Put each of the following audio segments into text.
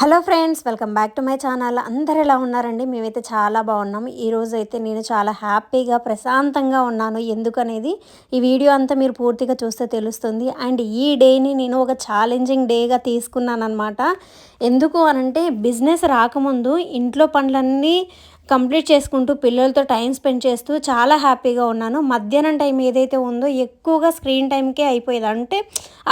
Hello friends welcome back to my channel. అందరు ఎలా ఉన్నారండి? మేమైతే చాలా బాగున్నాం. ఈరోజు అయితే నేను చాలా హ్యాపీగా ప్రశాంతంగా ఉన్నాను. ఎందుకనేది? ఈ వీడియో అంతా మీరు పూర్తిగా చూస్తే తెలుస్తుంది. అండ్ ఈ డేని నేను ఒక ఛాలెంజింగ్ డేగా తీసుకున్నాను అనమాట ఎందుకు అనంటే బిజినెస్ రాకముందు ఇంట్లో పనులన్నీ కంప్లీట్ చేసుకుంటూ పిల్లలతో టైం స్పెండ్ చేస్తూ చాలా హ్యాపీగా ఉన్నాను. మధ్యాహ్నం టైం ఏదైతే ఉందో ఎక్కువగా స్క్రీన్ టైంకే అయిపోయేది. అంటే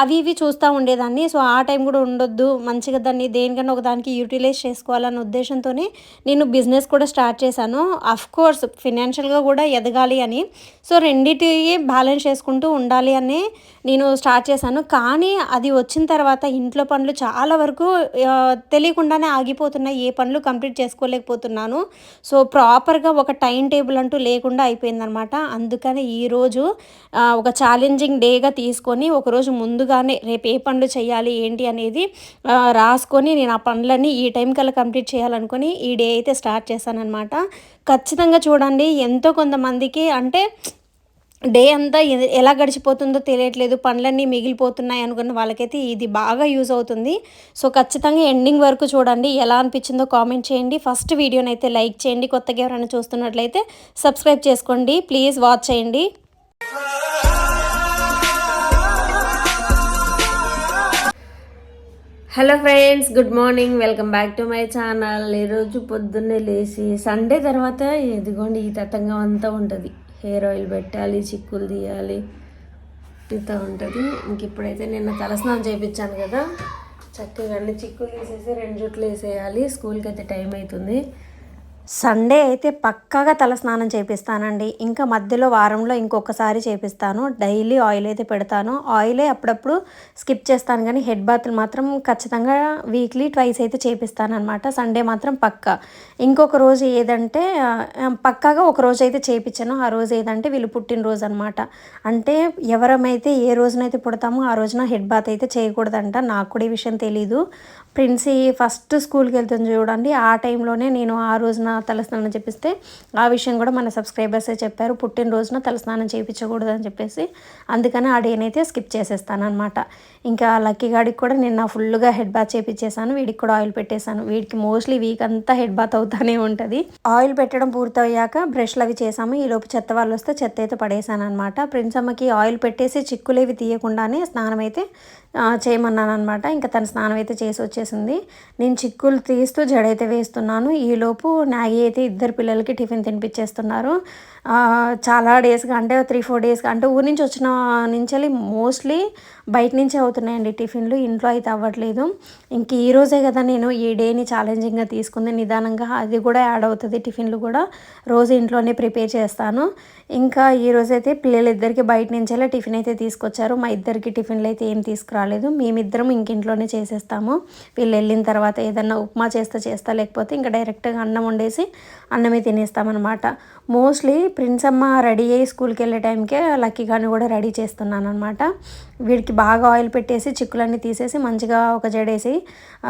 అవి ఇవి చూస్తూ ఉండేదాన్ని. సో ఆ టైం కూడా ఉండొద్దు. మంచిగా దాన్ని దేనికన్నా ఒక దానికి యూటిలైజ్ చేసుకోవాలన్న ఉద్దేశంతోనే నేను బిజినెస్ కూడా స్టార్ట్ చేశాను. అఫ్ కోర్స్ ఫినాన్షియల్గా కూడా ఎదగాలి అని. సో రెండింటి బ్యాలెన్స్ చేసుకుంటూ ఉండాలి అని నేను స్టార్ట్ చేశాను. కానీ అది వచ్చిన తర్వాత ఇంట్లో పనులు చాలా వరకు తెలియకుండానే ఆగిపోతున్నాయి. ఏ పనులు కంప్లీట్ చేసుకోలేకపోతున్నాను. సో ప్రాపర్గా ఒక టైం టేబుల్ అంటూ లేకుండా అయిపోయిందనమాట. అందుకని ఈరోజు ఒక ఛాలెంజింగ్ డేగా తీసుకొని ఒకరోజు ముందుగానే రేపు ఏ పనులు చేయాలి ఏంటి అనేది రాసుకొని నేను ఆ పనులన్నీ ఈ టైం కల్లా కంప్లీట్ చేయాలనుకుని ఈ డే అయితే స్టార్ట్ చేశానమాట ఖచ్చితంగా చూడండి ఎంతో కొంతమందికి అంటే డే అంతా ఎలా గడిచిపోతుందో తెలియట్లేదు. పనులన్నీ మిగిలిపోతున్నాయి అనుకున్న వాళ్ళకైతే ఇది బాగా యూజ్ అవుతుంది. సో ఖచ్చితంగా ఎండింగ్ వరకు చూడండి. ఎలా అనిపించిందో కామెంట్ చేయండి. ఫస్ట్ వీడియోని అయితే లైక్ చేయండి. కొత్తగా ఎవరైనా చూస్తున్నట్లయితే సబ్స్క్రైబ్ చేసుకోండి. ప్లీజ్ వాచ్ చేయండి. Hello friends good morning. Welcome back to my channel. ఈరోజు పొద్దున్నే లేచి సండే తర్వాత ఎదిగోండి ఈ తతంగం అంతా ఉంటుంది. హెయిర్ ఆయిల్ పెట్టాలి చిక్కులు తీయాలి ఇంత ఉంటుంది. ఇంక ఇప్పుడైతే నిన్న తలస్నానం చేయించాను కదా. చక్కగా అన్ని చిక్కులు తీసేసి రెండు జుట్లు వేసేయాలి. స్కూల్కి అయితే టైం అవుతుంది. సండే అయితే పక్కాగా తలస్నానం చేపిస్తానండి. ఇంకా మధ్యలో వారంలో ఇంకొకసారి చేపిస్తాను. డైలీ ఆయిల్ అయితే పెడతాను. ఆయిలే అప్పుడప్పుడు స్కిప్ చేస్తాను కానీ హెడ్ బాత్లు మాత్రం ఖచ్చితంగా వీక్లీ ట్వైస్ అయితే చేపిస్తాను అనమాట సండే మాత్రం పక్కా. ఇంకొక రోజు ఏదంటే పక్కాగా ఒక రోజు అయితే చేపించాను ఆ రోజు ఏదంటే వీళ్ళు పుట్టినరోజు అనమాట అంటే ఎవరమైతే ఏ రోజునైతే పుడతామో ఆ రోజున హెడ్ బాత్ అయితే చేయకూడదంట. నాకు కూడా ఈ విషయం తెలీదు. ప్రిన్సీ ఫస్ట్ స్కూల్కి వెళ్తుంది చూడండి. ఆ టైంలోనే నేను ఆ రోజున తలస్నానం చేపిస్తే ఆ విషయం కూడా మన సబ్స్క్రైబర్సే చెప్పారు. పుట్టినరోజున తలస్నానం చేయించకూడదు అని చెప్పేసి అందుకని ఆ డేనైతే స్కిప్ చేసేస్తానమాట ఇంకా లక్కీ గాడికి కూడా నిన్న ఫుల్గా హెడ్ బాత్ చేపించేసాను వీడికి కూడా ఆయిల్ పెట్టేశాను వీడికి మోస్ట్లీ వీక్ అంతా హెడ్ బాత్ అవుతానే ఉంటుంది. ఆయిల్ పెట్టడం పూర్తయ్యాక బ్రష్లు అవి చేసాము. ఈలోపు చెత్త వాళ్ళు వస్తే చెత్త అయితే పడేసాను అనమాట ప్రిన్స్ అమ్మకి ఆయిల్ పెట్టేసి చిక్కులేవి తీయకుండానే స్నానం అయితే చేయమన్నాను అనమాట ఇంకా తన స్నానం అయితే చేసి వచ్చేసింది నేను చిక్కులు తీస్తూ జడైతే వేస్తున్నాను. ఈలోపు మ్యాగీ అయితే ఇద్దరు పిల్లలకి టిఫిన్ తినిపించేస్తున్నారు చాలా డేస్గా అంటే త్రీ ఫోర్ డేస్గా అంటే ఊరి నుంచి వచ్చిన నుంచి మోస్ట్లీ బయట నుంచే అవుతున్నాయండి టిఫిన్లు. ఇంట్లో అయితే అవ్వట్లేదు. ఇంక ఈ రోజే కదా నేను ఈ డేని ఛాలెంజింగ్గా తీసుకుంది. నిదానంగా అది కూడా యాడ్ అవుతుంది టిఫిన్లు కూడా. రోజు ఇంట్లోనే ప్రిపేర్ చేస్తాను. ఇంకా ఈ రోజైతే పిల్లలిద్దరికి బయట నుంచేలా టిఫిన్ అయితే తీసుకొచ్చారు. మా ఇద్దరికి టిఫిన్లు అయితే ఏం తీసుకురాలేదు. మేమిద్దరం ఇంకింట్లోనే చేసేస్తాము. వీళ్ళు వెళ్ళిన తర్వాత ఏదన్నా ఉప్మా చేస్తా చేస్తా లేకపోతే ఇంకా డైరెక్ట్గా అన్నం వండేసి అన్నమే తినేస్తామన్నమాట. మోస్ట్లీ ప్రిన్స్ అమ్మ రెడీ అయ్యి స్కూల్కి వెళ్ళే టైంకే లక్కీ కానీ కూడా రెడీ చేస్తున్నాను అనమాట వీడికి బాగా ఆయిల్ పెట్టేసి చిక్కులన్నీ తీసేసి మంచిగా ఒక జడేసి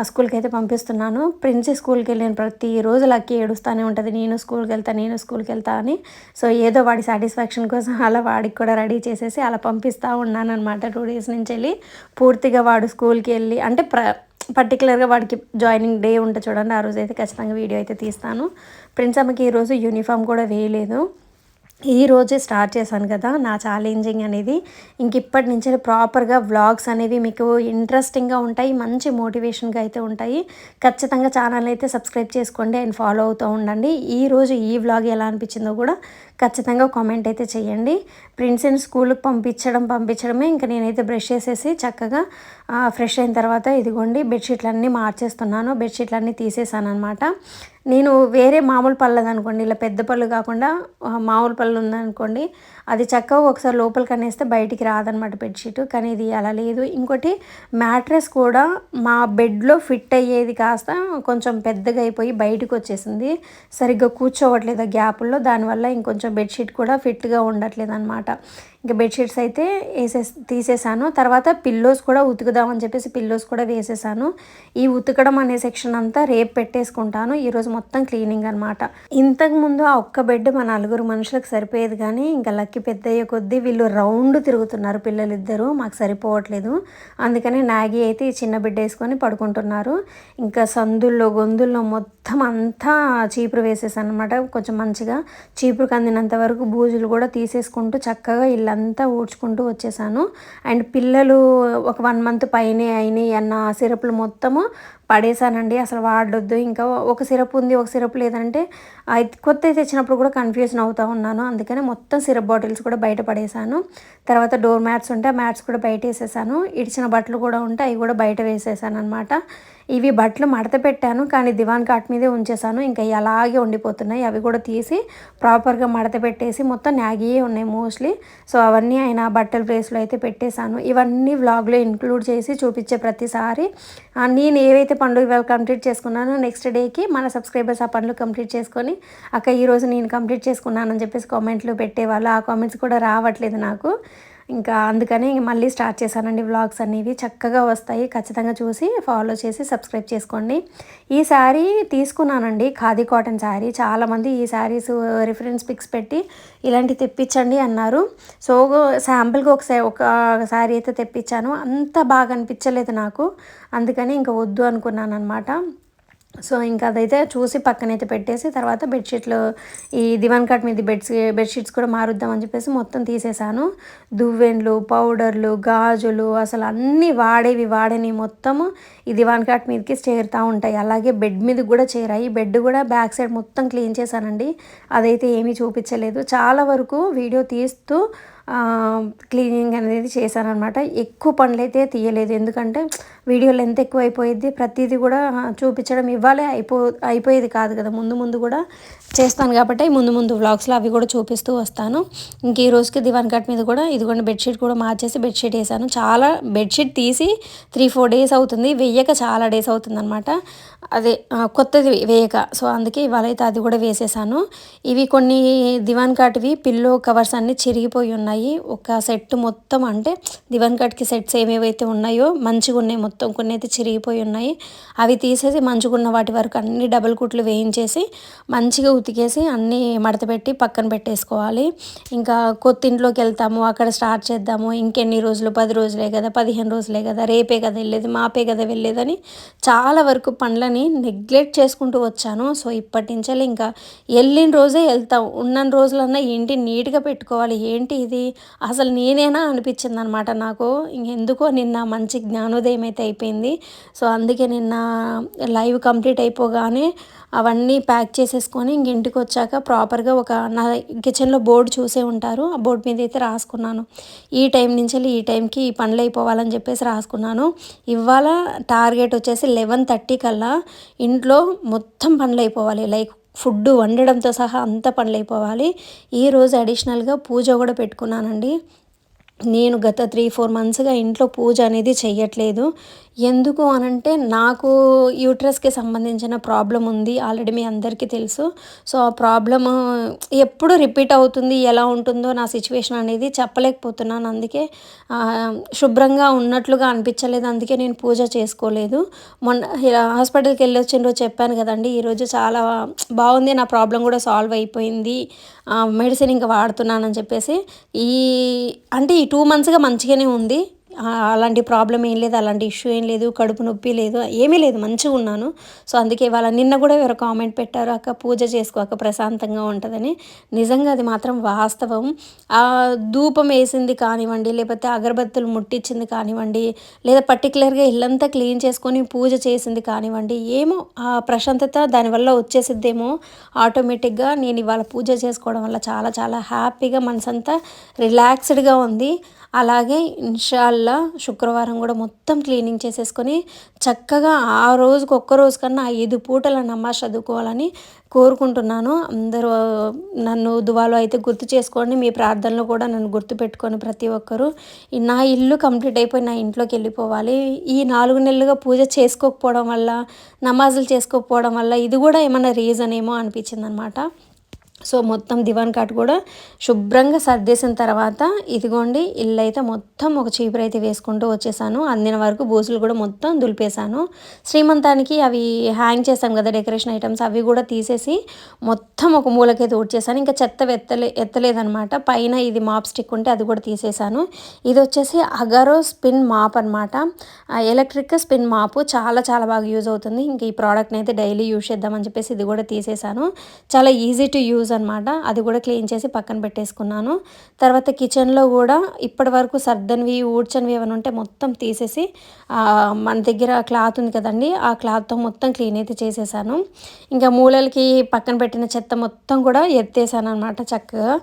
స్కూల్కి అయితే పంపిస్తున్నాను. ప్రిన్స్ స్కూల్కి వెళ్ళిన ప్రతిరోజు లక్కీ ఏడుస్తూనే ఉంటుంది. నేను స్కూల్కి వెళ్తా నేను స్కూల్కి వెళ్తా అని. సో ఏదో వాడి సాటిస్ఫాక్షన్ కోసం అలా వాడికి కూడా రెడీ చేసేసి అలా పంపిస్తూ ఉన్నాను అనమాట టూ డేస్ నుంచి వెళ్ళి పూర్తిగా వాడు స్కూల్కి వెళ్ళి అంటే ప్ర పర్టికులర్గా వాడికి జాయినింగ్ డే ఉంటే చూడండి ఆ రోజు అయితే ఖచ్చితంగా వీడియో అయితే తీస్తాను. ప్రిన్స్ అమ్మకి ఈరోజు యూనిఫామ్ కూడా వేయలేదు. ఈ రోజే స్టార్ట్ చేశాను కదా నా ఛాలెంజింగ్ అనేది. ఇంక ఇప్పటి నుంచి ప్రాపర్గా వ్లాగ్స్ అనేవి మీకు ఇంట్రెస్టింగ్గా ఉంటాయి మంచి మోటివేషన్గా అయితే ఉంటాయి. ఖచ్చితంగా ఛానల్ అయితే సబ్స్క్రైబ్ చేసుకోండి అండ్ ఫాలో అవుతూ ఉండండి. ఈరోజు ఈ వ్లాగ్ ఎలా అనిపించిందో కూడా ఖచ్చితంగా కామెంట్ అయితే చేయండి. ప్రిన్స్ని స్కూల్కి పంపించడం పంపించడమే ఇంకా నేనైతే బ్రష్ చేసేసి చక్కగా ఫ్రెష్ అయిన తర్వాత ఇదిగోండి బెడ్షీట్లన్నీ మార్చేస్తున్నాను బెడ్షీట్లన్నీ తీసేసాను అనమాట నేను వేరే మామూలు పళ్ళది అనుకోండి ఇలా పెద్ద పళ్ళు కాకుండా మామూలు పళ్ళు ఉందనుకోండి అది చక్కగా ఒకసారి లోపలికి అనేస్తే బయటికి రాదనమాట బెడ్షీట్ కానీ ఇది అలా లేదు. ఇంకోటి మ్యాట్రెస్ కూడా మా బెడ్లో ఫిట్ అయ్యేది కాస్త కొంచెం పెద్దగా అయిపోయి బయటకు వచ్చేసింది. సరిగ్గా కూర్చోవట్లేదు గ్యాపుల్లో దానివల్ల ఇంకొంచెం బెడ్షీట్ కూడా ఫిట్గా ఉండట్లేదు అనమాట ఇంకా బెడ్షీట్స్ అయితే వేసే తీసేసాను. తర్వాత పిల్లోస్ కూడా ఉతుకుదామని చెప్పేసి పిల్లోస్ కూడా వేసేసాను. ఈ ఉతకడం అనే సెక్షన్ అంతా రేపు పెట్టేసుకుంటాను. ఈరోజు మొత్తం క్లీనింగ్ అనమాట ఇంతకుముందు ఆ ఒక్క బెడ్ మా నలుగురు మనుషులకు సరిపోయేది కానీ ఇంకా లక్కి పెద్దయ్యే కొద్దీ వీళ్ళు రౌండ్ తిరుగుతున్నారు పిల్లలిద్దరూ. మాకు సరిపోవట్లేదు. అందుకనే నాగి అయితే ఈ చిన్న బిడ్డ వేసుకొని పడుకుంటున్నారు. ఇంకా సందుల్లో గొంతుల్లో మొత్తం అంతా చీపురు వేసేసాను అనమాట కొంచెం మంచిగా చీపురు కందినంత వరకు బూజులు కూడా తీసేసుకుంటూ చక్కగా అంతా ఊడ్చుకుంటూ వచ్చేసాను. అండ్ పిల్లలు ఒక వన్ మంత్ పైనే అయినాయి అన్న సిరప్లు మొత్తము. పడేసానండి అసలు వాడొద్దు. ఇంకా ఒక సిరప్ ఉంది ఒక సిరప్ లేదంటే కొత్త తెచ్చినప్పుడు కూడా కన్ఫ్యూజన్ అవుతూ ఉన్నాను. అందుకని మొత్తం సిరప్ బాటిల్స్ కూడా బయట పడేసాను తర్వాత డోర్ మ్యాట్స్ ఉంటే ఆ మ్యాట్స్ కూడా బయట వేసేసాను. ఇడిచిన బట్టలు కూడా ఉంటే అవి కూడా బయట వేసేసాను అనమాట ఇవి బట్టలు మడత పెట్టాను కానీ దివాన్ కాట్ మీదే ఉంచేసాను. ఇంకా అలాగే ఉండిపోతున్నాయి. అవి కూడా తీసి ప్రాపర్గా మడత పెట్టేసి మొత్తం నాగియే ఉన్నాయి మోస్ట్లీ. సో అవన్నీ ఆయన బట్టల ప్లేస్లో అయితే పెట్టేశాను. ఇవన్నీ వ్లాగ్లో ఇంక్లూడ్ చేసి చూపించే ప్రతిసారి. నేను ఏవైతే పనులు ఇవాళ కంప్లీట్ చేసుకున్నాను నెక్స్ట్ డేకి మన సబ్స్క్రైబర్స్ ఆ పనులు కంప్లీట్ చేసుకొని అక్క ఈరోజు నేను కంప్లీట్ చేసుకున్నానని చెప్పేసి కామెంట్లు పెట్టేవాళ్ళు. ఆ కామెంట్స్ కూడా రావట్లేదు నాకు. ఇంకా అందుకని మళ్ళీ స్టార్ట్ చేశానండి వ్లాగ్స్ అనేవి. చక్కగా వస్తాయి. ఖచ్చితంగా చూసి ఫాలో చేసి సబ్స్క్రైబ్ చేసుకోండి. ఈ శారీ తీసుకున్నానండి ఖాదీ కాటన్ శారీ. చాలామంది ఈ శారీస్ రిఫరెన్స్ పిక్స్ పెట్టి ఇలాంటివి తెప్పించండి అన్నారు. సో శాంపుల్గా ఒక ఒక శారీ అయితే తెప్పించాను. అంత బాగా అనిపించలేదు నాకు. అందుకని ఇంకా వద్దు అనుకున్నాను అనమాట సో ఇంకా అదైతే చూసి పక్కనైతే పెట్టేసి తర్వాత బెడ్షీట్లు ఈ దివాన్ కట్ మీద బెడ్స్ బెడ్షీట్స్ కూడా మారుద్దామని చెప్పేసి మొత్తం తీసేసాను. దువ్వెన్లు పౌడర్లు గాజులు అసలు అన్నీ వాడేవి వాడని మొత్తము ఈ దివాన్ కట్ మీదకి చేరుతూ ఉంటాయి. అలాగే బెడ్ మీద కూడా చేరాయి. బెడ్ కూడా బ్యాక్ సైడ్ మొత్తం క్లీన్ చేశానండి. అదైతే ఏమీ చూపించలేదు. చాలా వరకు వీడియో తీస్తూ క్లీనింగ్ అనేది చేశానమాట ఎక్కువ పనులైతే తీయలేదు. ఎందుకంటే వీడియో లెంత్ ఎక్కువ అయిపోయింది ప్రతిదీ కూడా చూపించడం ఇవ్వాలి అయిపో అయిపోయేది కాదు కదా. ముందు ముందు కూడా చేస్తాను కాబట్టి ముందు ముందు వ్లాగ్స్లో అవి కూడా చూపిస్తూ వస్తాను. ఇంక ఈ రోజుకి దివాన్ కట్ మీద కూడా ఇదిగోండి బెడ్షీట్ కూడా మార్చేసి బెడ్షీట్ వేసాను. చాలా బెడ్షీట్ తీసి త్రీ ఫోర్ డేస్ అవుతుంది. వెయ్యక చాలా డేస్ అవుతుంది అనమాట అదే కొత్తది వేయక. సో అందుకే ఇవాళ అయితే అది కూడా వేసేసాను. ఇవి కొన్ని దివాన్ కాట్వి పిల్లో కవర్స్ అన్నీ చిరిగిపోయి ఉన్నాయి. ఒక సెట్ మొత్తం అంటే దివన్ కట్కి సెట్స్ ఏమేవైతే ఉన్నాయో మంచిగా ఉన్నాయి మొత్తం కొన్ని అయితే చిరిగిపోయి ఉన్నాయి. అవి తీసేసి మంచిగా ఉన్న వాటి వరకు అన్ని డబుల్ కుట్లు వేయించేసి మంచిగా ఉతికేసి అన్నీ మడత పెట్టి పక్కన పెట్టేసుకోవాలి. ఇంకా కొత్తింట్లోకి వెళ్తాము అక్కడ స్టార్ట్ చేద్దాము. ఇంకెన్ని రోజులు? పది రోజులే కదా పదిహేను రోజులే కదా రేపే కదా వెళ్ళేది మాపే కదా వెళ్ళేదని చాలా వరకు పనులని నెగ్లెక్ట్ చేసుకుంటూ వచ్చాను. సో ఇప్పటి నుంచి ఇంకా వెళ్ళిన రోజే వెళ్తాం. ఉన్న రోజులన్నా ఏంటి నీట్గా పెట్టుకోవాలి? ఏంటి ఇది? అసలు నేనేనా అనిపించింది అనమాట నాకు. ఎందుకో నిన్న మంచి జ్ఞానోదయం అయితే అయిపోయింది. సో అందుకే నిన్న లైవ్ కంప్లీట్ అయిపోగానే అవన్నీ ప్యాక్ చేసేసుకొని ఇంక ఇంటికి వచ్చాక ప్రాపర్గా ఒక నా కిచెన్లో బోర్డు చూసే ఉంటారు. ఆ బోర్డు మీద అయితే రాసుకున్నాను. ఈ టైం నుంచి ఈ టైంకి ఈ పనులు అయిపోవాలని చెప్పేసి రాసుకున్నాను. ఇవాళ టార్గెట్ వచ్చేసి లెవెన్ థర్టీ కల్లా ఇంట్లో మొత్తం పనులు అయిపోవాలి. లైక్ ఫుడ్ వండడంతో సహా అంత పనులైపోవాలి. ఈరోజు అడిషనల్గా పూజ కూడా పెట్టుకున్నానండి. నేను గత త్రీ ఫోర్ మంత్స్గా ఇంట్లో పూజ అనేది చెయ్యట్లేదు. ఎందుకు అనంటే నాకు యూట్రస్కి సంబంధించిన ప్రాబ్లం ఉంది. ఆల్రెడీ మీ అందరికీ తెలుసు. సో ఆ ప్రాబ్లమ్ ఎప్పుడు రిపీట్ అవుతుంది ఎలా ఉంటుందో నా సిచ్యువేషన్ అనేది చెప్పలేకపోతున్నాను. అందుకే శుభ్రంగా ఉన్నట్లుగా అనిపించలేదు. అందుకే నేను పూజ చేసుకోలేదు. మొన్న హాస్పిటల్కి వెళ్ళి వచ్చిన రోజు చెప్పాను కదండి ఈరోజు చాలా బాగుంది నా ప్రాబ్లం కూడా సాల్వ్ అయిపోయింది. మెడిసిన్ ఇంకా వాడుతున్నానని చెప్పేసి ఈ అంటే ఈ టూ మంత్స్గా మంచిగానే ఉంది. అలాంటి ప్రాబ్లం ఏం లేదు అలాంటి ఇష్యూ ఏం లేదు కడుపు నొప్పి లేదు ఏమీ లేదు మంచిగా ఉన్నాను. సో అందుకే వాళ్ళ నిన్న కూడా ఎవరు కామెంట్ పెట్టారు అక్క పూజ చేసుకోక ప్రశాంతంగా ఉంటుందని. నిజంగా అది మాత్రం వాస్తవం. ఆ ధూపం వేసింది కానివ్వండి లేకపోతే అగరబత్తులు ముట్టించింది కానివ్వండి లేదా పర్టికులర్గా ఇల్లంతా క్లీన్ చేసుకొని పూజ చేసింది కానివ్వండి ఏమో ఆ ప్రశాంతత దానివల్ల వచ్చేసిద్దేమో. ఆటోమేటిక్గా నేను ఇవాళ పూజ చేసుకోవడం వల్ల చాలా చాలా హ్యాపీగా మనసంతా రిలాక్స్డ్గా ఉంది. అలాగే ఇన్షాల్లా శుక్రవారం కూడా మొత్తం క్లీనింగ్ చేసేసుకొని చక్కగా ఆ రోజుకి ఒక్క రోజు కన్నా ఐదు పూటల నమాజ్ చదువుకోవాలని కోరుకుంటున్నాను. అందరూ నన్ను దువాలో అయితే గుర్తు చేసుకోండి. మీ ప్రార్థనలో కూడా నన్ను గుర్తు పెట్టుకొని ప్రతి ఒక్కరూ నా ఇల్లు కంప్లీట్ అయిపోయి నా ఇంట్లోకి వెళ్ళిపోవాలి. ఈ నాలుగు నెలలుగా పూజ చేసుకోకపోవడం వల్ల నమాజులు చేసుకోకపోవడం వల్ల ఇది కూడా ఏమైనా రీజన్ ఏమో అనిపించింది అనమాట సో మొత్తం దివాన్ కాట్ కూడా శుభ్రంగా సర్దేసిన తర్వాత ఇదిగోండి ఇల్లు అయితే మొత్తం ఒక చీపురు అయితే వేసుకుంటూ వచ్చేసాను. అందిన వరకు బూసులు కూడా మొత్తం దులిపేశాను. శ్రీమంతానికి అవి హ్యాంగ్ చేసాం కదా డెకరేషన్ ఐటమ్స్ అవి కూడా తీసేసి మొత్తం ఒక మూలకైతే ఊడ్చేసాను ఇంకా చెత్త ఎత్తలే ఎత్తలేదనమాట పైన ఇది మాప్ స్టిక్ ఉంటే అది కూడా తీసేసాను ఇది వచ్చేసి అగరో స్పిన్ మాప్ అనమాట ఎలక్ట్రిక్ స్పిన్ మాపు చాలా చాలా బాగా యూజ్ అవుతుంది. ఇంకా ఈ ప్రోడక్ట్ని అయితే డైలీ యూజ్ చేద్దామని చెప్పేసి ఇది కూడా తీసేసాను చాలా ఈజీ టు యూజ్ అనమాట. అది కూడా క్లీన్ చేసి పక్కన పెట్టేసుకున్నాను. తర్వాత కిచెన్లో కూడా ఇప్పటి వరకు సర్దనివి ఊడ్చనివి ఏమైనా ఉంటే మొత్తం తీసేసి మన దగ్గర క్లాత్ ఉంది కదండి ఆ క్లాత్తో మొత్తం క్లీన్ అయితే చేసేసాను. ఇంకా మూలలకి పక్కన పెట్టిన చెత్త మొత్తం కూడా ఎత్తేసాను అనమాట చక్కగా.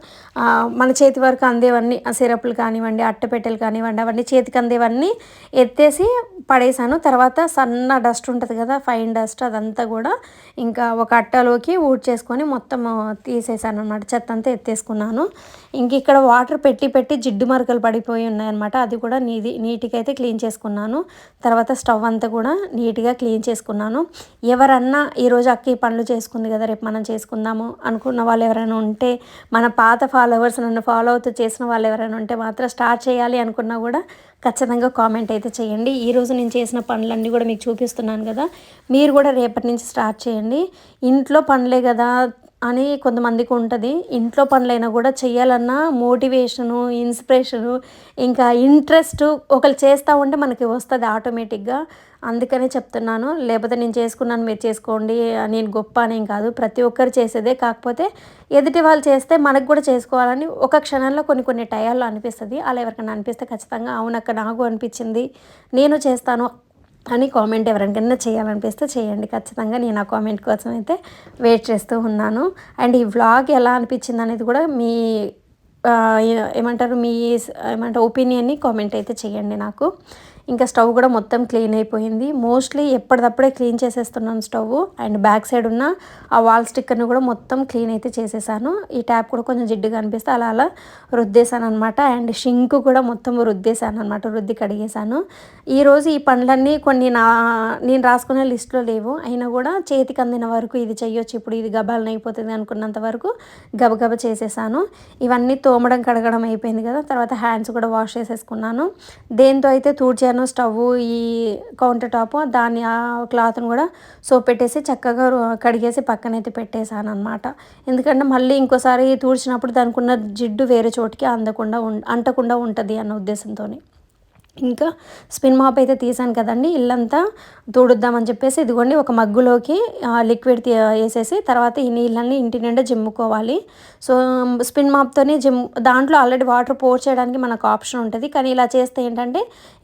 మన చేతి వరకు అందేవన్నీ ఆ సిరప్లు కానివ్వండి అట్టపెట్టెలు కానివ్వండి అవన్నీ చేతికి అందేవన్నీ ఎత్తేసి పడేసాను. తర్వాత సన్న డస్ట్ ఉంటుంది కదా ఫైన్ డస్ట్ అదంతా కూడా ఇంకా ఒక అట్టలోకి ఊడ్చేసుకొని మొత్తం తీసేసాను అనమాట చెత్త అంతా ఎత్తేసుకున్నాను. ఇంక ఇక్కడ వాటర్ పెట్టి పెట్టి జిడ్డు మరకలు పడిపోయి ఉన్నాయన్నమాట. అది కూడా నీది నీట్గా అయితే క్లీన్ చేసుకున్నాను. తర్వాత స్టవ్ అంతా కూడా నీట్గా క్లీన్ చేసుకున్నాను. ఎవరన్నా ఈరోజు అక్క ఈ పనులు చేసుకుంది కదా రేపు మనం చేసుకుందాము అనుకున్న వాళ్ళు ఎవరైనా ఉంటే మన పాత ఫాలోవర్స్ నన్ను ఫాలో అవుతూ చేసిన వాళ్ళు ఎవరైనా ఉంటే మాత్రం స్టార్ట్ చేయాలి అనుకున్నా కూడా ఖచ్చితంగా కామెంట్ అయితే చేయండి. ఈరోజు నేను చేసిన పనులన్నీ కూడా మీకు చూపిస్తున్నాను కదా. మీరు కూడా రేపటి నుంచి స్టార్ట్ చేయండి. ఇంట్లో పనులే కదా అని కొంతమందికి ఉంటుంది. ఇంట్లో పనులైనా కూడా చేయాలన్న మోటివేషను ఇన్స్పిరేషను ఇంకా ఇంట్రెస్ట్ ఒకరు చేస్తూ ఉంటే మనకి వస్తుంది ఆటోమేటిక్గా. అందుకనే చెప్తున్నాను. లేకపోతే నేను చేసుకున్నాను మీరు చేసుకోండి నేను గొప్ప అనేం కాదు. ప్రతి ఒక్కరు చేసేదే. కాకపోతే ఎదుటి వాళ్ళు చేస్తే మనకు కూడా చేసుకోవాలని ఒక క్షణంలో కొన్ని కొన్ని టయాల్లో అనిపిస్తుంది. అలా ఎవరికైనా అనిపిస్తే ఖచ్చితంగా అవునక్క నాకు అనిపించింది. నేను చేస్తాను. అని కామెంట్ ఎవరికైనా చేయాలనిపిస్తే చేయండి. ఖచ్చితంగా నేను ఆ కామెంట్ కోసం అయితే వెయిట్ చేస్తూ ఉన్నాను. అండ్ ఈ వ్లాగ్ ఎలా అనిపించింది అనేది కూడా మీ ఏమంటారు మీ ఏమంటారు ఒపీనియన్ని కామెంట్ అయితే చేయండి నాకు. ఇంకా స్టవ్ కూడా మొత్తం క్లీన్ అయిపోయింది. మోస్ట్లీ ఎప్పటిదప్పుడే క్లీన్ చేసేస్తున్నాను స్టవ్. అండ్ బ్యాక్ సైడ్ ఉన్న ఆ వాల్ స్టిక్కర్ని కూడా మొత్తం క్లీన్ అయితే చేసేసాను. ఈ ట్యాప్ కూడా కొంచెం జిడ్డుగా అనిపిస్తే అలా అలా రుద్దేశాను అనమాట అండ్ షింక్ కూడా మొత్తం రుద్దేశాను అనమాట రుద్ది కడిగేశాను. ఈరోజు ఈ పనులన్నీ కొన్ని నా నేను రాసుకునే లిస్ట్లో లేవు. అయినా కూడా చేతికి అందిన వరకు ఇది చెయ్యొచ్చు. ఇప్పుడు ఇది గబాలను అయిపోతుంది అనుకున్నంత వరకు గబగబ చేసేసాను. ఇవన్నీ తోమడం కడగడం అయిపోయింది కదా. తర్వాత హ్యాండ్స్ కూడా వాష్ చేసేసుకున్నాను. దేంతో అయితే తూడ్చే పెట్టాను స్టవ్ ఈ కౌంటర్ టాప్ దాన్ని ఆ క్లాత్ని కూడా సోప్ పెట్టేసి చక్కగా కడిగేసి పక్కనైతే పెట్టేశాను అనమాట ఎందుకంటే మళ్ళీ ఇంకోసారి తూడ్చినప్పుడు దానికి ఉన్న జిడ్డు వేరే చోటికి అందకుండా అంటకుండా ఉంటుంది అన్న ఉద్దేశంతో ఇంకా స్పిన్ మాప్ అయితే తీసాను కదండి ఇల్లంతా తోడుద్దామని చెప్పేసి ఇదిగోండి ఒక మగ్గులోకి లిక్విడ్ వేసేసి తర్వాత ఈ నీళ్ళన్నీ ఇంటి నిండా జిమ్ముకోవాలి. సో స్పిన్ మాప్తోనే జిమ్ దాంట్లో ఆల్రెడీ వాటర్ పోర్ చేయడానికి మనకు ఆప్షన్ ఉంటుంది. కానీ ఇలా చేస్తే ఏంటంటే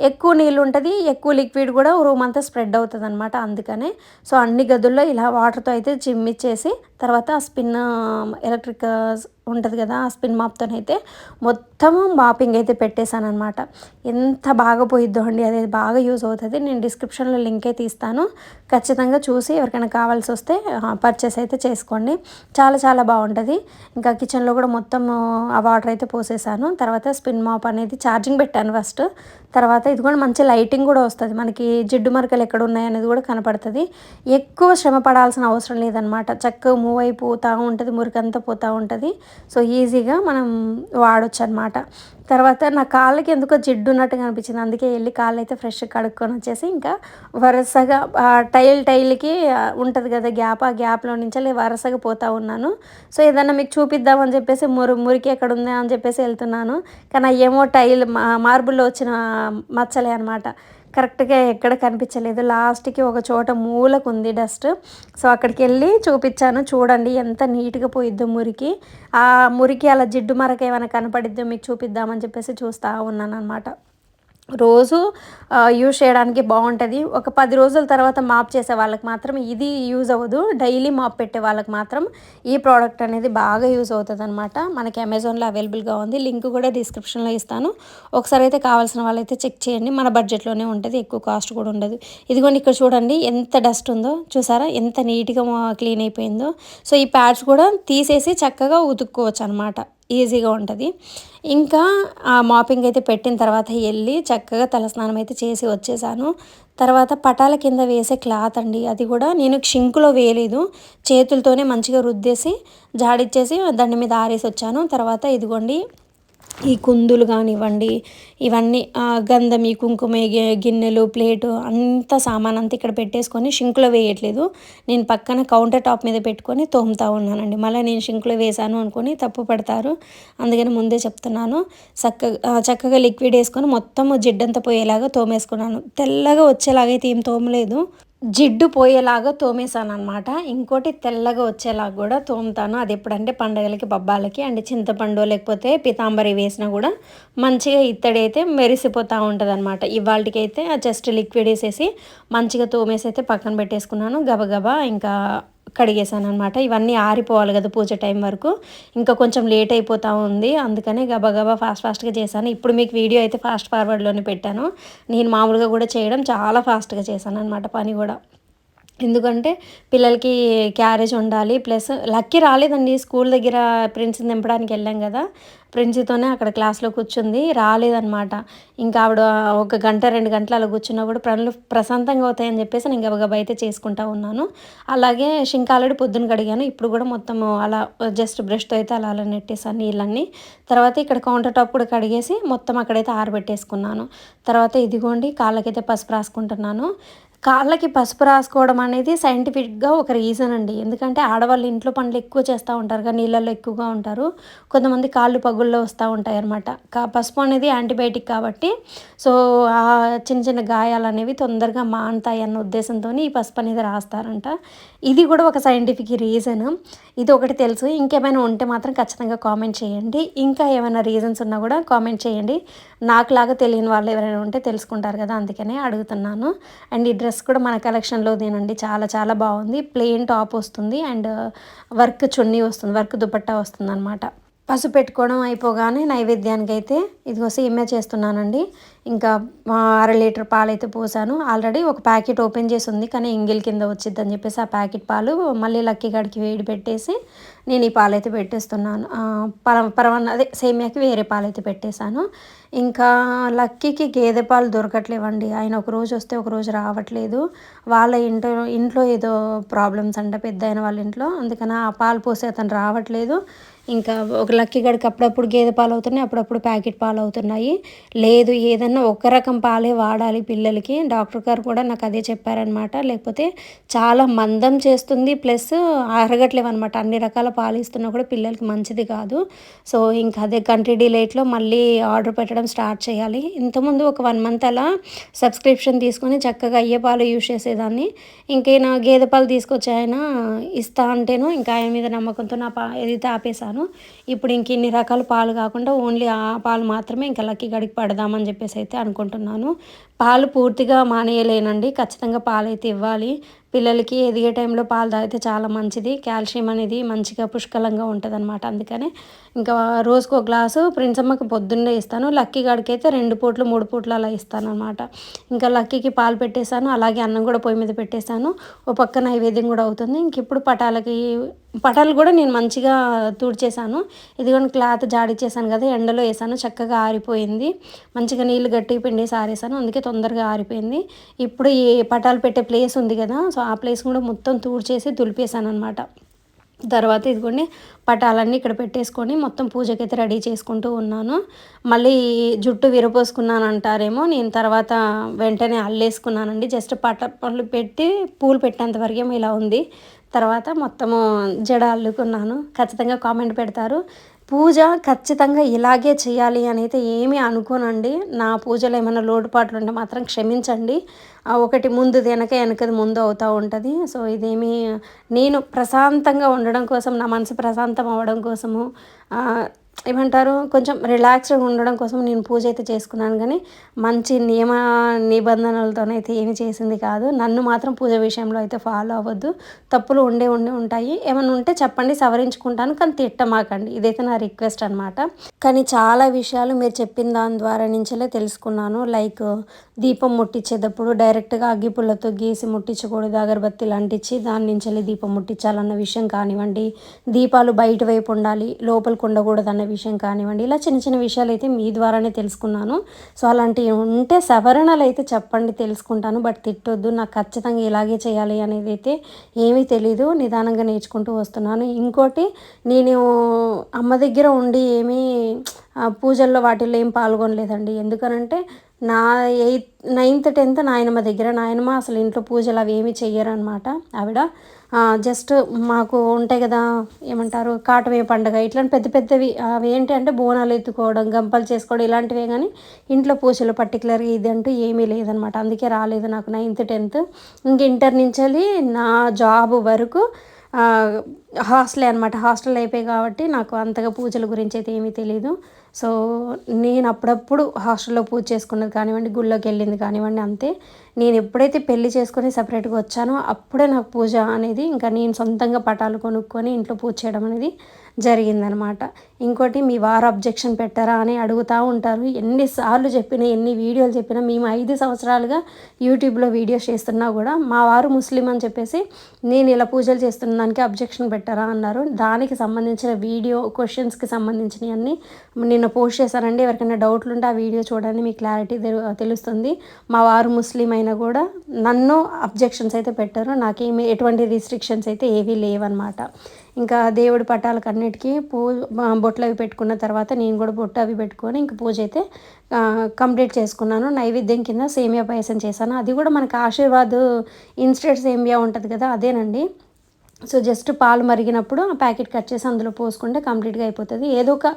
ఎక్కువ నీళ్ళు ఉంటుంది ఎక్కువ లిక్విడ్ కూడా రూమ్ అంతా స్ప్రెడ్ అవుతుంది అనమాట అందుకనే. సో అన్ని గదుల్లో ఇలా వాటర్తో అయితే జిమ్ ఇచ్చేసి తర్వాత స్పిన్ ఎలక్ట్రిక్ ఉంటుంది కదా ఆ స్పిన్ మాప్తోనైతే మొత్తము మాపింగ్ అయితే పెట్టేశాను అనమాట ఎంత బాగా పోయిద్దో అండి అది బాగా యూజ్ అవుతుంది. నేను డిస్క్రిప్షన్లో లింక్ అయితే ఇస్తాను ఖచ్చితంగా చూసి ఎవరికైనా కావాల్సి వస్తే పర్చేస్ అయితే చేసుకోండి. చాలా చాలా బాగుంటుంది. ఇంకా కిచెన్లో కూడా మొత్తం ఆ వాటర్ అయితే పోసేసాను తర్వాత స్పిన్ మాప్ అనేది ఛార్జింగ్ పెట్టాను ఫస్ట్ తర్వాత ఇది కూడా మంచి లైటింగ్ కూడా వస్తుంది. మనకి జిడ్డు మరకలు ఎక్కడ ఉన్నాయి అనేది కూడా కనపడుతుంది. ఎక్కువ శ్రమ పడాల్సిన అవసరం లేదనమాట చక్కగా మూవ్ అయిపోతూ ఉంటుంది మురికంతా పోతూ ఉంటుంది. సో ఈజీగా మనం వాడొచ్చు అనమాట తర్వాత నా కాళ్ళకి ఎందుకో జిడ్డు ఉన్నట్టుగా అనిపించింది అందుకే వెళ్ళి కాళ్ళు అయితే ఫ్రెష్గా కడుక్కొని వచ్చేసి ఇంకా వరుసగా టైల్ టైల్కి ఉంటుంది కదా గ్యాప్ ఆ గ్యాప్లో నుంచి వరుసగా పోతూ ఉన్నాను. సో ఏదన్నా మీకు చూపిద్దామని చెప్పేసి మురు మురికి ఎక్కడ ఉందా అని చెప్పేసి వెళ్తున్నాను. కానీ ఏమో టైల్ మార్బుల్లో వచ్చిన మచ్చలే అనమాట కరెక్ట్గా ఎక్కడ కనిపించలేదు. లాస్ట్కి ఒక చోట మూలకు ఉంది డస్ట్. సో అక్కడికి వెళ్ళి చూపించాను. చూడండి ఎంత నీట్గా పోయిద్దో మురికి. ఆ మురికి అలా జిడ్డు మరక ఏమైనా కనపడిద్దో మీకు చూపిద్దామని చెప్పేసి చూస్తూ ఉన్నాను అనమాట రోజు యూజ్ చేయడానికి బాగుంటుంది. ఒక పది రోజుల తర్వాత మాప్ చేసే వాళ్ళకి మాత్రం ఇది యూజ్ అవ్వదు. డైలీ మాప్ పెట్టే వాళ్ళకి మాత్రం ఈ ప్రోడక్ట్ అనేది బాగా యూజ్ అవుతుంది అనమాట మనకి అమెజాన్లో అవైలబుల్గా ఉంది. లింక్ కూడా డిస్క్రిప్షన్లో ఇస్తాను. ఒకసారి అయితే కావాల్సిన వాళ్ళైతే చెక్ చేయండి. మన బడ్జెట్లోనే ఉంటుంది. ఎక్కువ కాస్ట్ కూడా ఉండదు. ఇదిగోండి ఇక్కడ చూడండి. ఎంత డస్ట్ ఉందో చూసారా? ఎంత నీట్గా క్లీన్ అయిపోయిందో. సో ఈ ప్యాడ్స్ కూడా తీసేసి చక్కగా ఉతుక్కోవచ్చు అనమాట ఈజీగా ఉంటుంది. ఇంకా ఆ మాపింగ్ అయితే పెట్టిన తర్వాత వెళ్ళి చక్కగా తలస్నానం అయితే చేసి వచ్చేసాను. తర్వాత పటాల కింద వేసే క్లాత్ అండి అది కూడా నేను షింకులో వేయలేదు. చేతులతోనే మంచిగా రుద్దేసి జాడిచ్చేసి దాని మీద ఆరేసి వచ్చాను. తర్వాత ఇదిగోండి ఈ కుందులు కానివ్వండి ఇవన్నీ గంధం ఈ కుంకుమ గిన్నెలు ప్లేటు అంత సామాన్ అంతా ఇక్కడ పెట్టేసుకొని షింక్లో వేయట్లేదు. నేను పక్కన కౌంటర్ టాప్ మీద పెట్టుకొని తోముతా ఉన్నానండి. మళ్ళీ నేను షింక్లో వేసాను అనుకొని తప్పు పడతారు. అందుకని ముందే చెప్తున్నాను. చక్కగా చక్కగా లిక్విడ్ వేసుకొని మొత్తం జిడ్డంతా పోయేలాగా తోమేసుకున్నాను. తెల్లగా వచ్చేలాగైతే ఏం తోమలేదు. జిడ్డు పోయేలాగా తోమేశాను అనమాట ఇంకోటి తెల్లగా వచ్చేలాగా కూడా తోముతాను. అది ఎప్పుడంటే పండగలకి బబ్బాలకి అండ్ చింతపండు లేకపోతే పితాంబరి వేసినా కూడా మంచిగా ఇత్తడి అయితే మెరిసిపోతూ ఉంటుంది అనమాట ఇవాళకైతే జస్ట్ లిక్విడ్ వేసేసి మంచిగా తోమేసి అయితే పక్కన పెట్టేసుకున్నాను. గబగబా ఇంకా కడిగేసాను అనమాట ఇవన్నీ ఆరిపోవాలి కదా పూజ టైం వరకు. ఇంకా కొంచెం లేట్ అయిపోతూ ఉంది. అందుకనే గబగబా ఫాస్ట్ ఫాస్ట్గా చేశాను. ఇప్పుడు మీకు వీడియో అయితే ఫాస్ట్ ఫార్వర్డ్లోనే పెట్టాను. నేను మామూలుగా కూడా చేయడం చాలా ఫాస్ట్గా చేశాను అనమాట పని కూడా. ఎందుకంటే పిల్లలకి క్యారేజ్ ఉండాలి. ప్లస్ లక్కీ రాలేదండి. స్కూల్ దగ్గర ప్రిన్స్ని దింపడానికి వెళ్ళాం కదా. ప్రిన్సీతోనే అక్కడ క్లాస్లో కూర్చుంది. రాలేదనమాట ఇంకా ఆవిడ ఒక గంట రెండు గంటలు అలా కూర్చున్నా కూడా పనులు ప్రశాంతంగా అవుతాయని చెప్పేసి నేను గబగబా అయితే చేసుకుంటా ఉన్నాను. అలాగే షింక్ ఆల్రెడీ పొద్దున కడిగాను. ఇప్పుడు కూడా మొత్తం అలా జస్ట్ బ్రష్తో అయితే అలా అలా నెట్టేసాను నీళ్ళన్నీ. తర్వాత ఇక్కడ కౌంటర్ టాప్ కూడా కడిగేసి మొత్తం అక్కడైతే ఆరబెట్టేసుకున్నాను. తర్వాత ఇదిగోండి కాళ్ళకైతే పసుపు రాసుకుంటున్నాను. కాళ్ళకి పసుపు రాసుకోవడం అనేది సైంటిఫిక్గా ఒక రీజన్ అండి. ఎందుకంటే ఆడవాళ్ళు ఇంట్లో పనులు ఎక్కువ చేస్తూ ఉంటారు కానీ నీళ్ళల్లో ఎక్కువగా ఉంటారు. కొంతమంది కాళ్ళు పగుల్లో వస్తూ ఉంటాయి అనమాట కా పసుపు అనేది యాంటీబయాటిక్ కాబట్టి సో ఆ చిన్న చిన్న గాయాలు అనేవి తొందరగా మానుతాయి అన్న ఉద్దేశంతో ఈ పసుపు అనేది రాస్తారంట. ఇది కూడా ఒక సైంటిఫిక్ రీజన్ ఇది ఒకటి తెలుసు. ఇంకేమైనా ఉంటే మాత్రం ఖచ్చితంగా కామెంట్ చేయండి. ఇంకా ఏమైనా రీజన్స్ ఉన్నా కూడా కామెంట్ చేయండి. నాకులాగా తెలియని వాళ్ళు ఎవరైనా ఉంటే తెలుసుకుంటారు కదా అందుకనే అడుగుతున్నాను. అండ్ ఈ డ్రెస్ కూడా మన కలెక్షన్లో కలెక్షన్లోదేనండి చాలా చాలా బాగుంది. ప్లెయిన్ టాప్ వస్తుంది. అండ్ వర్క్ uh, చున్నీ వస్తుంది. వర్క్ దుపట్టా వస్తుంది అనమాట పసుపు పెట్టుకోవడం అయిపోగానే నైవేద్యానికి అయితే ఇదిగో సేమే చేస్తున్నానండి. ఇంకా అర లీటర్ పాలు అయితే పోసాను. ఆల్రెడీ ఒక ప్యాకెట్ ఓపెన్ చేసి ఉంది కానీ ఇంగిల్ కింద వచ్చిద్దని చెప్పేసి ఆ ప్యాకెట్ పాలు మళ్ళీ లక్కీ గడికి వేడి పెట్టేసి నేను ఈ పాలు అయితే పెట్టేస్తున్నాను పర పరవన్న అదే సేమియాకి వేరే పాలు అయితే పెట్టేశాను. ఇంకా లక్కీకి గేదె పాలు దొరకట్లేవండి. ఆయన ఒక రోజు వస్తే ఒక రోజు రావట్లేదు. వాళ్ళ ఇంట్లో ఇంట్లో ఏదో ప్రాబ్లమ్స్ అంట పెద్ద అయిన వాళ్ళ ఇంట్లో. అందుకని ఆ పాలు పోసే అతను రావట్లేదు. ఇంకా ఒక లక్కీ గడికి అప్పుడప్పుడు గేదె పాలు అవుతున్నాయి అప్పుడప్పుడు ప్యాకెట్ పాలు అవుతున్నాయి లేదు ఏదన్నా ఒక రకం పాలే వాడాలి పిల్లలకి. డాక్టర్ గారు కూడా నాకు అదే చెప్పారనమాట లేకపోతే చాలా మందం చేస్తుంది ప్లస్ అరగట్లేవు అనమాట అన్ని రకాల పాలు ఇస్తున్నా కూడా పిల్లలకి మంచిది కాదు. సో ఇంకా అదే కంట్రీ డిలేట్లో మళ్ళీ ఆర్డర్ పెట్టడం స్టార్ట్ చేయాలి. ఇంతకుముందు ఒక వన్ మంత్ అలా సబ్స్క్రిప్షన్ తీసుకొని చక్కగా అయ్యే పాలు యూజ్ చేసేదాన్ని. ఇంకేనా గేదె పాలు తీసుకొచ్చి ఆయన ఇస్తా అంటేను ఇంకా ఆయన మీద నమ్మకంతో నా పా ఏదైతే ఆపేశాను ఇప్పుడు ఇంక ఇన్ని రకాల పాలు కాకుండా ఓన్లీ ఆ పాలు మాత్రమే ఇంకా లక్కీ గడికి పడదామని చెప్పేసి అయితే అనుకుంటున్నాను. పాలు పూర్తిగా మానేయలేనండి. ఖచ్చితంగా పాలు అయితే ఇవ్వాలి. పిల్లలకి ఎదిగే టైంలో పాలు తాగితే చాలా మంచిది. కాల్షియం అనేది మంచిగా పుష్కలంగా ఉంటుంది అనమాట అందుకనే ఇంకా రోజుకు ఒక గ్లాసు ప్రిన్సమ్మకి పొద్దున్నే ఇస్తాను. లక్కీ గాడికి అయితే రెండు పూట్లు మూడు పూట్లు అలా ఇస్తాను అనమాట ఇంకా లక్కీకి పాలు పెట్టేశాను. అలాగే అన్నం కూడా పొయ్యి మీద పెట్టేశాను. ఓ పక్క నైవేద్యం కూడా అవుతుంది. ఇంక ఇప్పుడు పటాలకి పటాలు కూడా నేను మంచిగా తుడిచేసాను ఇదిగోని క్లాత్ జాడిచ్చేసాను కదా ఎండలో వేసాను చక్కగా ఆరిపోయింది. మంచిగా నీళ్ళు గట్టిగా పిండేసి ఆరేసాను అందుకే తొందరగా ఆరిపోయింది. ఇప్పుడు ఈ పటాలు పెట్టే ప్లేస్ ఉంది కదా సో ఆ ప్లేస్ కూడా మొత్తం తూడ్చేసి తులిపేశాను అనమాట తర్వాత ఇదిగోండి పటాలన్నీ ఇక్కడ పెట్టేసుకొని మొత్తం పూజకైతే రెడీ చేసుకుంటూ ఉన్నాను. మళ్ళీ జుట్టు విరపోసుకున్నాను అంటారేమో నేను తర్వాత వెంటనే అల్లేసుకున్నానండి. జస్ట్ పట పళ్ళు పెట్టి పూలు పెట్టేంత వరకేమో ఇలా ఉంది. తర్వాత మొత్తము జడ అల్లుకున్నాను. ఖచ్చితంగా కామెంట్ పెడతారు. పూజ ఖచ్చితంగా ఇలాగే చేయాలి అని అయితే ఏమీ అనుకోనండి. నా పూజలో ఏమైనా లోటుపాట్లు ఉంటే మాత్రం క్షమించండి. ఒకటి ముందు వెనక వెనకది ముందు అవుతూ ఉంటుంది. సో ఇదేమి నేను ప్రశాంతంగా ఉండడం కోసం నా మనసు ప్రశాంతం అవ్వడం కోసము ఏమంటారు? కొంచెం రిలాక్స్డ్గా ఉండడం కోసం నేను పూజ అయితే చేసుకున్నాను కానీ మంచి నియమ నిబంధనలతోనైతే ఏమి చేసింది కాదు. నన్ను మాత్రం పూజ విషయంలో అయితే ఫాలో అవ్వద్దు. తప్పులు ఉండే ఉండే ఉంటాయి. ఏమైనా ఉంటే చెప్పండి సవరించుకుంటాను కానీ తిట్టమాకండి. ఇదైతే నా రిక్వెస్ట్ అనమాట కానీ చాలా విషయాలు మీరు చెప్పిన దాని ద్వారా నుంచే తెలుసుకున్నాను. లైక్ దీపం ముట్టించేటప్పుడు డైరెక్ట్గా అగ్గిపుల్లతో గీసి ముట్టించకూడదు అగరబత్తిలు అంటించి దాని నుంచెల్లి దీపం ముట్టించాలన్న విషయం కానివ్వండి. దీపాలు బయట వైపు ఉండాలి లోపలికి ఉండకూడదు అన్న విషయం కానివ్వండి ఇలా చిన్న చిన్న విషయాలు అయితే మీ ద్వారానే తెలుసుకున్నాను. సో అలాంటివి ఉంటే సవరణలు అయితే చెప్పండి తెలుసుకుంటాను. బట్ తిట్టొద్దు నాకు ఖచ్చితంగా ఇలాగే చేయాలి అనేది అయితే ఏమీ తెలీదు. నిదానంగా నేర్చుకుంటూ వస్తున్నాను. ఇంకోటి నేను అమ్మ దగ్గర ఉండి ఏమీ పూజల్లో వాటిల్లో ఏం పాల్గొనలేదండి. ఎందుకనంటే నా ఎయిత్ నైన్త్ టెన్త్ నాయనమ్మ దగ్గర నాయనమ్మ అసలు ఇంట్లో పూజలు అవి ఏమీ చెయ్యరనమాట ఆవిడ. జస్ట్ మాకు ఉంటాయి కదా ఏమంటారు కాటమే పండగ ఇట్లాంటి పెద్ద పెద్దవి అవి ఏంటి అంటే బోనాలు ఎత్తుకోవడం గంపలు చేసుకోవడం ఇలాంటివే కానీ ఇంట్లో పూజలు పర్టికులర్గా ఇది అంటూ ఏమీ లేదనమాట అందుకే రాలేదు నాకు నైన్త్ టెన్త్ ఇంక ఇంటర్ నుంచి నా జాబ్ వరకు హాస్టలే అనమాట హాస్టల్ అయిపోయి కాబట్టి నాకు అంతగా పూజల గురించి అయితే ఏమీ తెలియదు సో నేను అప్పుడప్పుడు హాస్టల్లో పూజ చేసుకున్నది కానివ్వండి గుళ్ళోకి వెళ్ళింది కానివ్వండి అంతే. నేను ఎప్పుడైతే పెళ్ళి చేసుకొని సపరేట్గా వచ్చానో అప్పుడే నాకు పూజ అనేది ఇంకా నేను సొంతంగా పటాలు కొనుక్కొని ఇంట్లో పూజ చేయడం అనేది జరిగిందనమాట ఇంకోటి మీ వారు అబ్జెక్షన్ పెట్టారా అని అడుగుతూ ఉంటారు. ఎన్నిసార్లు చెప్పినా ఎన్ని వీడియోలు చెప్పినా మేము ఐదు సంవత్సరాలుగా యూట్యూబ్లో వీడియోస్ చేస్తున్నా కూడా మా వారు ముస్లిం అని చెప్పేసి నేను ఇలా పూజలు చేస్తున్న దానికి అబ్జెక్షన్ పెట్టరా అన్నారు. దానికి సంబంధించిన వీడియో క్వశ్చన్స్కి సంబంధించినవి అన్నీ నిన్న పోస్ట్ చేశానండి ఎవరికైనా డౌట్లు ఉంటే ఆ వీడియో చూడండి మీకు క్లారిటీ తెలుస్తుంది. మా వారు ముస్లిం అయినా కూడా నన్ను అబ్జెక్షన్స్ అయితే పెట్టారు. నాకేమి ఎటువంటి రిస్ట్రిక్షన్స్ అయితే ఏవీ లేవన్నమాట. ఇంకా దేవుడి పటాలకు అన్నిటికీ పూ బొట్లు అవి పెట్టుకున్న తర్వాత నేను కూడా బొట్టు అవి పెట్టుకొని ఇంక పూజ అయితే కంప్లీట్ చేసుకున్నాను. నైవేద్యం కింద సేమియా పాయసం చేశాను. అది కూడా మనకు ఆశీర్వాద్ ఇన్స్టెంట్ సేమియా ఉంటుంది కదా అదేనండి. సో జస్ట్ పాలు మరిగినప్పుడు ఆ ప్యాకెట్ కట్ చేసి అందులో పోసుకుంటే కంప్లీట్గా అయిపోతుంది. ఏదో ఒక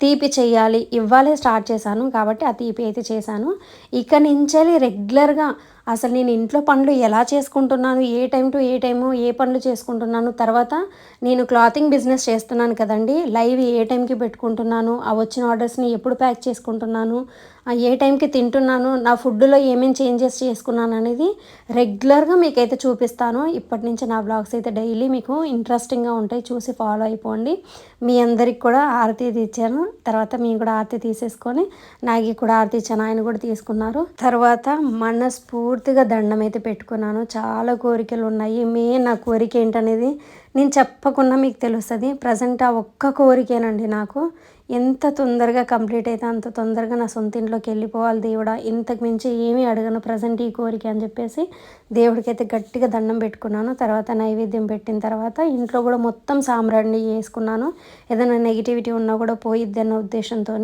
తీపి చేయాలి ఇవ్వాలే స్టార్ట్ చేశాను కాబట్టి ఆ తీపి అయితే చేశాను. ఇక నుంచి రెగ్యులర్గా అసలు నేను ఇంట్లో పనులు ఎలా చేసుకుంటున్నాను ఏ టైం టు ఏ టైము ఏ పనులు చేసుకుంటున్నాను తర్వాత నేను క్లాతింగ్ బిజినెస్ చేస్తున్నాను కదండి లైవ్ ఏ టైంకి పెట్టుకుంటున్నాను ఆ వచ్చిన ఆర్డర్స్ని ఎప్పుడు ప్యాక్ చేసుకుంటున్నాను ఏ టైంకి తింటున్నాను? నా ఫుడ్లో ఏమేమి చేంజెస్ చేసుకున్నాను అనేది రెగ్యులర్గా మీకైతే చూపిస్తాను. ఇప్పటి నుంచి నా బ్లాగ్స్ అయితే డైలీ మీకు ఇంట్రెస్టింగ్గా ఉంటాయి. చూసి ఫాలో అయిపోండి. మీ అందరికి కూడా ఆరతి ఇచ్చాను తర్వాత మేము కూడా ఆరతి తీసేసుకొని నాగి కూడా ఆరతి ఇచ్చాను. ఆయన కూడా తీసుకున్నారు. తర్వాత మనస్ఫూర్తిగా దండం అయితే పెట్టుకున్నాను. చాలా కోరికలు ఉన్నాయి. మెయిన్ నా కోరిక ఏంటనేది నేను చెప్పకుండా మీకు తెలుస్తుంది. ప్రజెంట్ ఆ ఒక్క కోరికేనండి నాకు. ఎంత తొందరగా కంప్లీట్ అయితే అంత తొందరగా నా సొంత ఇంట్లోకి వెళ్ళిపోవాలి దేవుడా. ఇంతకు మించి ఏమీ అడగను. ప్రజెంట్ ఈ కోరిక అని చెప్పేసి దేవుడికైతే గట్టిగా దండం పెట్టుకున్నాను. తర్వాత నైవేద్యం పెట్టిన తర్వాత ఇంట్లో కూడా మొత్తం సామ్రాణి చేసుకున్నాను. ఏదైనా నెగిటివిటీ ఉన్నా కూడా పోయిద్ది అన్న ఉద్దేశంతో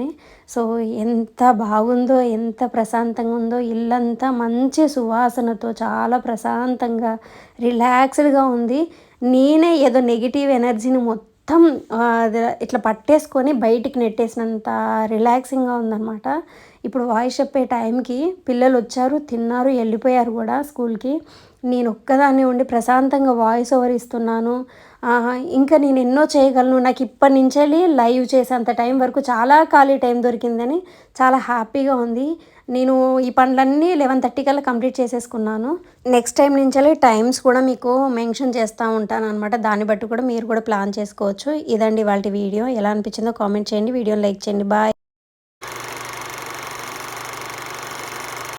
సో ఎంత బాగుందో ఎంత ప్రశాంతంగా ఉందో ఇల్లంతా మంచి సువాసనతో చాలా ప్రశాంతంగా రిలాక్స్డ్గా ఉంది. నేనే ఏదో నెగిటివ్ ఎనర్జీని మొత్తం మొత్తం ఇట్లా పట్టేసుకొని బయటికి నెట్టేసినంత రిలాక్సింగ్గా ఉందన్నమాట. ఇప్పుడు వాయిస్ చెప్పే టైంకి పిల్లలు వచ్చారు తిన్నారు వెళ్ళిపోయారు కూడా స్కూల్కి. నేను ఒక్కదాన్ని ఉండి ప్రశాంతంగా వాయిస్ ఓవర్ ఇస్తున్నాను. ఇంకా నేను ఎన్నో చేయగలను. నాకు ఇప్పటి నుంచే లైవ్ చేసేంత టైం వరకు చాలా ఖాళీ టైం దొరికిందని చాలా హ్యాపీగా ఉంది. నేను ఈ పనులన్నీ లెవెన్ థర్టీ కల్లా కంప్లీట్ చేసేసుకున్నాను. నెక్స్ట్ టైం నుంచి టైమ్స్ కూడా మీకు మెన్షన్ చేస్తూ ఉంటాను అనమాట దాన్ని బట్టి కూడా మీరు కూడా ప్లాన్ చేసుకోవచ్చు. ఇదండి వాళ్ళ వీడియో. ఎలా అనిపించిందో కామెంట్ చేయండి. వీడియోని లైక్ చేయండి. బాయ్.